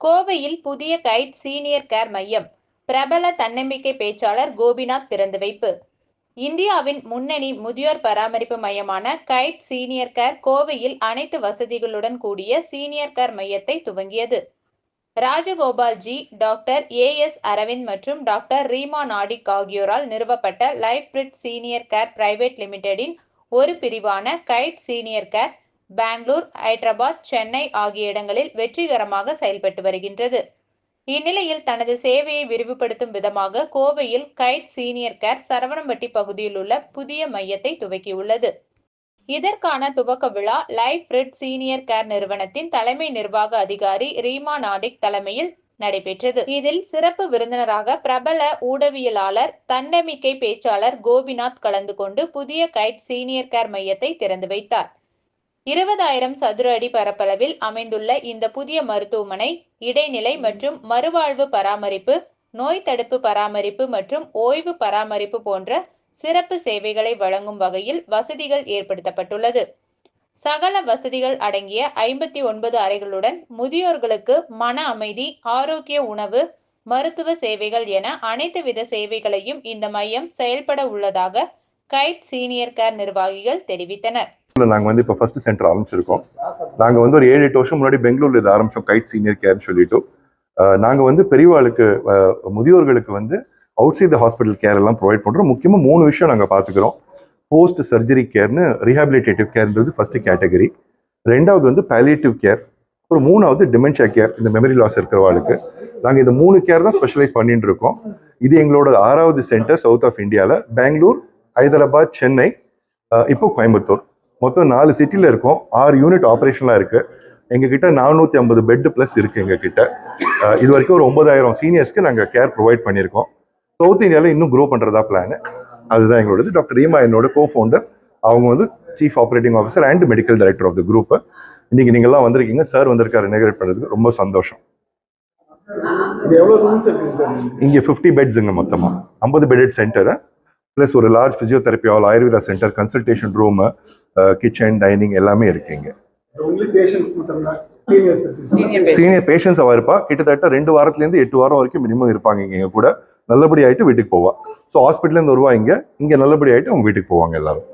கோவையில் புதிய guide senior care மையம் பிரபல தன்னம்பிக்கை பேச்சாளர் கோபிநாத் திறந்து வைப்பு. இந்தியாவின் முன்னணி முதியோர் பராமரிப்பு மையமான கைட் சீனியர் கேர் கோவையில் அனைத்து வசதிகளுடன் கூடிய சீனியர் கேர் மையத்தை துவங்கியது. ராஜகோபால்ஜி டாக்டர் ஏ எஸ் அரவிந்த் மற்றும் டாக்டர் ரீமா நாடிக் ஆகியோரால் நிறுவப்பட்ட லைஃப் பிரிட் சீனியர் கேர் பிரைவேட் லிமிடெடின் ஒரு பிரிவான Kite senior care Bengaluru Hyderabad Chennai ஆகிய இடங்களில் வெற்றிகரமாக செயல்பட்டு வருகின்றது. இந்நிலையில் தனது சேவையை விரிவுபடுத்தும் விதமாக கோவையில் கைட் சீனியர் கேர் சரவணம்பட்டி பகுதியில் உள்ள புதிய மையத்தை துவக்கியுள்ளது. இதற்கான துவக்க விழா லைஃப் ரெட் சீனியர் கேர் நிறுவனத்தின் தலைமை நிர்வாக அதிகாரி ரீமா நாடிக் தலைமையில் நடைபெற்றது. இதில் சிறப்பு விருந்தினராக பிரபல ஊடகவியலாளர் தன்னம்பிக்கை பேச்சாளர் கோபிநாத் கலந்து கொண்டு புதிய கைட் சீனியர் கேர் மையத்தை திறந்து வைத்தார். இருபதாயிரம் சதுர அடி பரப்பளவில் அமைந்துள்ள இந்த புதிய மருத்துவமனை இடைநிலை மற்றும் மறுவாழ்வு பராமரிப்பு நோய் தடுப்பு பராமரிப்பு மற்றும் ஓய்வு பராமரிப்பு போன்ற சிறப்பு சேவைகளை வழங்கும் வகையில் வசதிகள் ஏற்படுத்தப்பட்டுள்ளது. சகல வசதிகள் அடங்கிய ஐம்பத்தி ஒன்பது அறைகளுடன் முதியோர்களுக்கு மன அமைதி ஆரோக்கிய உணவு மருத்துவ சேவைகள் என அனைத்து வித சேவைகளையும் இந்த மையம் செயல்பட உள்ளதாக கைட் சீனியர் கேர் நிர்வாகிகள் தெரிவித்தனர். நாங்கள் வந்து இப்போ ஃபர்ஸ்ட் சென்டர் ஆரம்பிச்சிருக்கோம். நாங்கள் வந்து ஒரு ஏழு எட்டு வருஷம் முன்னாடி பெங்களூரில் இது ஆரம்பித்தோம் கைட் சீனியர் கேர்னு சொல்லிட்டு. நாங்கள் வந்து பெரியவாளுக்கு முதியோர்களுக்கு வந்து outside the hospital care எல்லாம் ப்ரொவைட் பண்ணுறோம் முக்கியமாக மூணு விஷயம் நாங்கள் பார்த்துக்கிறோம் போஸ்ட் சர்ஜரி கேர்னு ரீஹாபிலிட்டேட்டிவ் கேர்ன்றது ஃபர்ஸ்ட் கேட்டகரி ரெண்டாவது வந்து பேலியேட்டிவ் கேர் ஒரு மூணாவது டிமென்ஷியா கேர் இந்த மெமரி லாஸ் இருக்கிறவாளுக்கு. நாங்கள் இந்த மூணு கேர் தான் ஸ்பெஷலைஸ் பண்ணிட்டு இருக்கோம். இது எங்களோட ஆறாவது சென்டர் சவுத் ஆஃப் இந்தியாவில் பெங்களூர் ஹைதராபாத் சென்னை இப்போ கோயம்புத்தூர். மொத்தம் நாலு சிட்டியில் இருக்கோம். ஆறு யூனிட் ஆப்ரேஷன்லாம் இருக்கு. எங்ககிட்ட நானூற்றி ஐம்பது பெட் ப்ளஸ் இருக்கு எங்ககிட்ட. அஹ் இது வரைக்கும் ஒரு ஒன்பதாயிரம் சீனியர்ஸ்க்கு நாங்கள் கேர் ப்ரொவைட் பண்ணியிருக்கோம். சவுத் இந்தியாவில் இன்னும் க்ரோ பண்ணுறதா பிளான் அதுதான் எங்களோடது டாக்டர் ரீமா என்னோட கோ ஃபவுண்டர் அவங்க வந்து chief operating officer and medical director of the group இன்னைக்கு நீங்கள்லாம் வந்திருக்கீங்க. சார் வந்திருக்காரு இனகிரேட் பண்ணுறதுக்கு ரொம்ப சந்தோஷம். இங்கே ஃபிஃப்டி பெட்ஸுங்க மொத்தமாக ஐம்பது பெடட் சென்டர் ப்ளஸ் ஒரு large physiotherapy all Ayurveda centre consultation room kitchen dining எல்லாமே இருக்கு இங்கே. ஒன்லி பேஷண்ட்ஸ் மட்டும் தான் சீனியர் சிட்டிசன் சீனியர் பேஷண்ட்ஸ் அவ இருப்பா. கிட்டத்தட்ட ரெண்டு வாரத்துலேருந்து எட்டு வாரம் வரைக்கும் மினிமம் இருப்பாங்க இங்க கூட. நல்லபடி ஆயிட்டு வீட்டுக்கு போவா. ஸோ ஹாஸ்பிட்டல்லேருந்து வருவா இங்க. இங்க நல்லபடி ஆயிட்டு அவங்க வீட்டுக்கு போவாங்க எல்லாரும்.